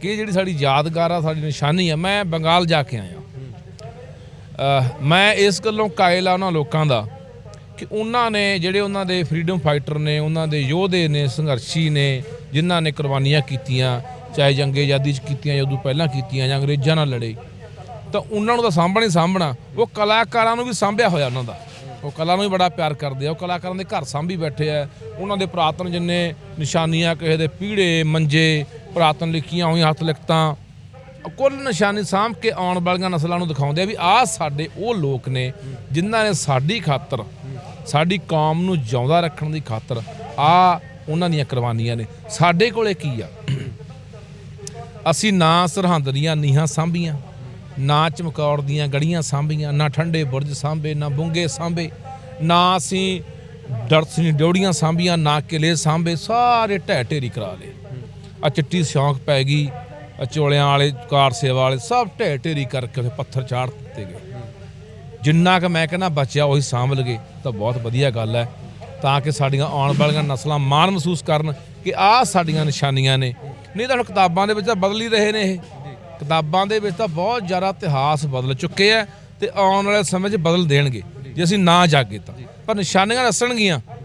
ਕਿ ਇਹ ਜਿਹੜੀ ਸਾਡੀ ਯਾਦਗਾਰ ਆ, ਸਾਡੀ ਨਿਸ਼ਾਨੀ ਆ, ਮੈਂ ਬੰਗਾਲ ਜਾ ਕੇ ਆਇਆ। ਮੈਂ ਇਸ ਗੱਲੋਂ ਕਾਇਲ ਆ ਉਹਨਾਂ ਲੋਕਾਂ ਦਾ ਕਿ ਉਹਨਾਂ ਨੇ ਜਿਹੜੇ ਉਹਨਾਂ ਦੇ ਫਰੀडम ਫਾਈਟਰ ਨੇ, ਉਹਨਾਂ ਦੇ ਯੋਧੇ ਨੇ, ਸੰਘਰਸ਼ੀ ਨੇ, ਜਿਨ੍ਹਾਂ ਨੇ ਕੁਰਬਾਨੀਆਂ ਕੀਤੀਆਂ, ਚਾਹੇ ਜੰਗੇ ਆਜ਼ਾਦੀ 'ਚ ਕੀਤੀਆਂ, ਜਾਂ ਉਦੋਂ ਪਹਿਲਾਂ ਕੀਤੀਆਂ, ਜਾਂ ਅੰਗਰੇਜ਼ਾਂ ਨਾਲ ਲੜੇ, ਤਾਂ ਉਹਨਾਂ ਨੂੰ ਤਾਂ ਸਾਂਭਣਾ ਹੀ ਸਾਂਭਣਾ। ਉਹ ਕਲਾਕਾਰਾਂ ਨੂੰ ਵੀ ਸਾਂਭਿਆ ਹੋਇਆ ਉਹਨਾਂ ਦਾ। ਉਹ ਕਲਾ ਨੂੰ ਵੀ ਬੜਾ ਪਿਆਰ ਕਰਦੇ ਆ। ਉਹ ਕਲਾਕਾਰਾਂ ਦੇ ਘਰ ਸਾਂਭੀ ਬੈਠੇ ਆ। ਉਹਨਾਂ ਦੇ ਪੁਰਾਤਨ ਜਿੰਨੇ ਨਿਸ਼ਾਨੀਆਂ, ਕਿਸੇ ਦੇ ਪੀੜੇ, ਮੰਜੇ ਪੁਰਾਤਨ ਲਿਖੀਆਂ ਹੋਈਆਂ ਹੱਥ ਲਿਖਤਾਂ, ਕੁੱਲ ਨਿਸ਼ਾਨੀ ਸਾਂਭ ਕੇ ਆਉਣ ਵਾਲੀਆਂ ਨਸਲਾਂ ਨੂੰ ਦਿਖਾਉਂਦੇ ਆ ਵੀ ਆਹ ਸਾਡੇ ਉਹ ਲੋਕ ਨੇ ਜਿਨ੍ਹਾਂ ਨੇ ਸਾਡੀ ਖਾਤਰ, ਸਾਡੀ ਕੌਮ ਨੂੰ ਜਿਉਂਦਾ ਰੱਖਣ ਦੀ ਖਾਤਰ ਆ ਉਹਨਾਂ ਦੀਆਂ ਕੁਰਬਾਨੀਆਂ ਨੇ। ਸਾਡੇ ਕੋਲੇ ਕੀ ਆ? ਅਸੀਂ ਨਾ ਸਰਹੰਦ ਦੀਆਂ ਨੀਹਾਂ ਸਾਂਭੀਆਂ, ਨਾ ਚਮਕੌਰ ਦੀਆਂ ਗੜੀਆਂ ਸਾਂਭੀਆਂ, ਨਾ ਠੰਡੇ ਬੁਰਜ ਸਾਂਭੇ, ਨਾ ਬੁੰਗੇ ਸਾਂਭੇ, ਨਾ ਅਸੀਂ ਡਰਸਨੀ ਡਿਉੜੀਆਂ ਸਾਂਭੀਆਂ, ਨਾ ਕਿਲੇ ਸਾਂਭੇ, ਸਾਰੇ ਢਹਿ ਢੇਰੀ ਕਰਾ ਲਏ। ਆ ਚਿੱਟੀ ਸ਼ੌਂਕ ਪੈ ਗਈ, ਆ ਚੋਲਿਆਂ ਵਾਲੇ, ਕਾਰ ਸੇਵਾ ਵਾਲੇ ਸਭ ਢੇਰ ਢੇਰੀ ਕਰਕੇ ਉੱਥੇ ਪੱਥਰ ਚਾੜ ਦਿੱਤੇ ਗਏ। ਜਿੰਨਾ ਕਿ ਮੈਂ ਕਹਿੰਦਾ ਬਚਿਆ ਉਹੀ ਸਾਂਭ ਲਗੇ ਤਾਂ ਬਹੁਤ ਵਧੀਆ ਗੱਲ ਹੈ। ਤਾਂ ਕਿ ਸਾਡੀਆਂ ਆਉਣ ਵਾਲੀਆਂ ਨਸਲਾਂ ਮਾਣ ਮਹਿਸੂਸ ਕਰਨ ਕਿ ਆਹ ਸਾਡੀਆਂ ਨਿਸ਼ਾਨੀਆਂ ਨੇ। ਨਹੀਂ ਤਾਂ ਹੁਣ ਕਿਤਾਬਾਂ ਦੇ ਵਿੱਚ ਤਾਂ ਬਦਲ ਹੀ ਰਹੇ ਨੇ ਇਹ। ਕਿਤਾਬਾਂ ਦੇ ਵਿੱਚ ਤਾਂ ਬਹੁਤ ਜ਼ਿਆਦਾ ਇਤਿਹਾਸ ਬਦਲ ਚੁੱਕੇ ਆ ਤੇ ਆਉਣ ਵਾਲੇ ਸਮੇਂ 'ਚ ਬਦਲ ਦੇਣਗੇ, ਜੇ ਅਸੀਂ ਨਾ ਜਾਗੇ ਤਾਂ। ਪਰ ਨਿਸ਼ਾਨੀਆਂ ਦੱਸਣਗੀਆਂ।